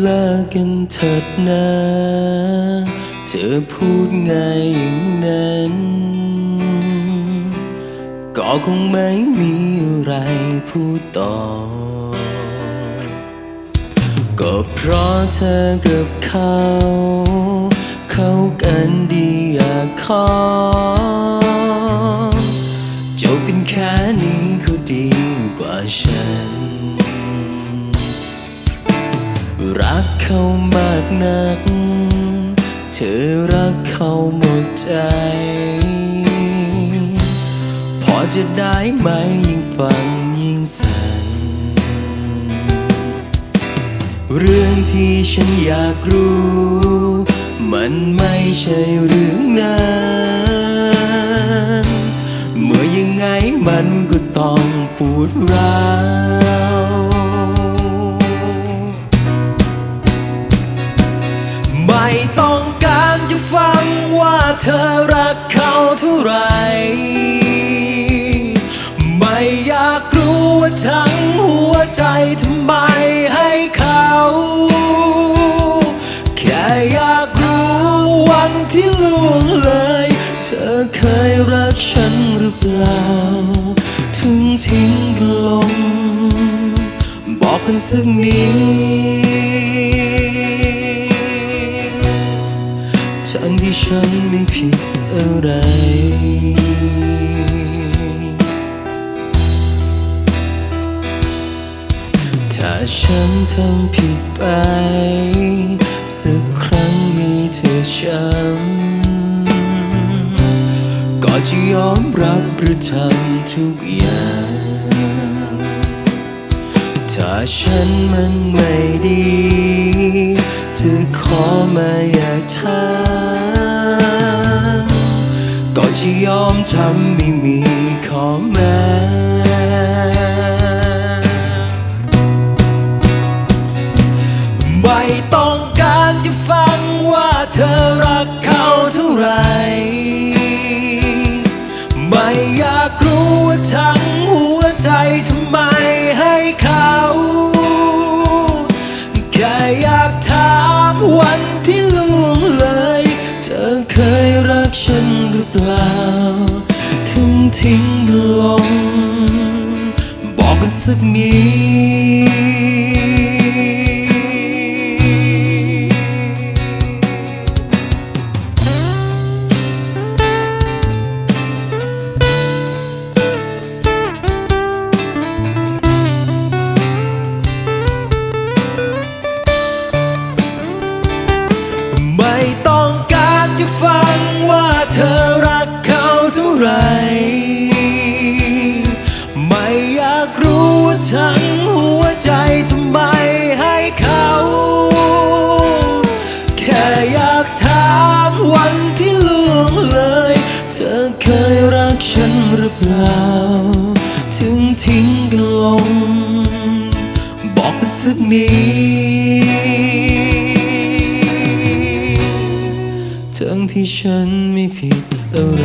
เลิกกันเถิดนะเธอพูดไงอย่างนั้น ก็คงไม่มีอะไรพูดต่อ ก็เพราะเธอกับเขา เข้ากันดีอยากขอจบกันแค่นี้ก็ดีกว่าฉัน รักเขามากนัก เธอรักเขาหมดใจ พอจะได้ไหมยิ่งฟังยิ่งสั่น เรื่องที่ฉันอยากรู้ มันไม่ใช่เรื่องนั้นเมื่อยังไงมันก็ต้องปวดร้าว เธอรักเขาเท่าไร ไม่อยากรู้ว่าทั้งหัวใจทำไมให้เขา แค่อยากรู้วันที่ล่วงเลย เธอเคยรักฉันหรือเปล่า ถึงทิ้งลง บอกกันสักนิด ฉันไม่ผิดอะไร ถ้าฉันทำผิดไป สักครั้งให้เธอช้ำก็จะยอมรับหรือทำทุกอย่าง ถ้าฉันมันไม่ดี จะขอมาอย่าทำ ก็จะยอมทำไม่มีขอแม้ไม่ต้องการจะฟังว่าเธอรักเขาเท่าไร ไม่อยากรู้ว่าทั้งหัวใจทำไมให้เขา แค่อยากถามวัน เปล่าถึงทิ้งลง บอกกันสักนิด เปล่า ถึงทิ้งกันลง บอกกันสักนิดทั้งที่ฉันไม่ผิดอะไร